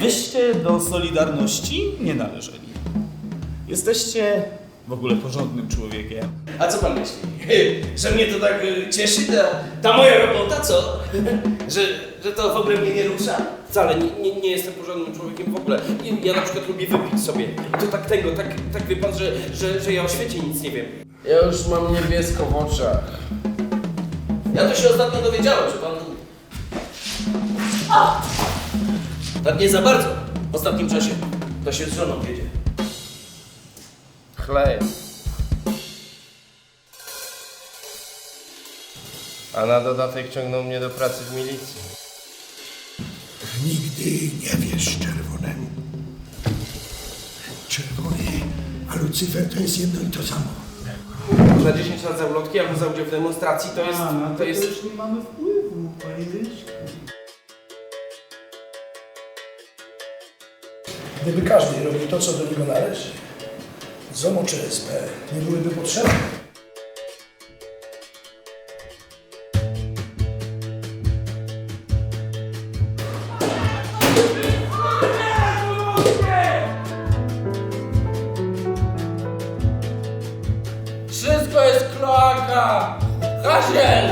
Wyście do Solidarności nie należeli. Jesteście w ogóle porządnym człowiekiem. A co pan myśli? Że mnie to tak y, cieszy, ta, ta moja robota, co? Że, że to w ogóle mnie nie rusza? Wcale nie, nie, nie jestem porządnym człowiekiem w ogóle. Ja, ja na przykład lubię wypić sobie. I to tak tego, tak, tak wie pan, że, że, że ja o świecie nic nie wiem. Ja już mam niebiesko w oczach. Ja to się ostatnio dowiedziałem, że pan... A! Tak nie za bardzo. W ostatnim czasie to się z żoną wiedzie. Chleję. A na dodatek ciągną mnie do pracy w milicji. Nigdy nie wierz czerwonemu. Czerwony, a Lucyfer to jest jedno i to samo. Za 10 lat za ulotki, albo za udział w demonstracji, to jest... to jest... już nie mamy wpływu, panie Dyszku. Gdyby każdy robił to, co do niego należy, ZOMO czy SP nie byłyby potrzebne. Wszystko jest kloaka! Hasiel!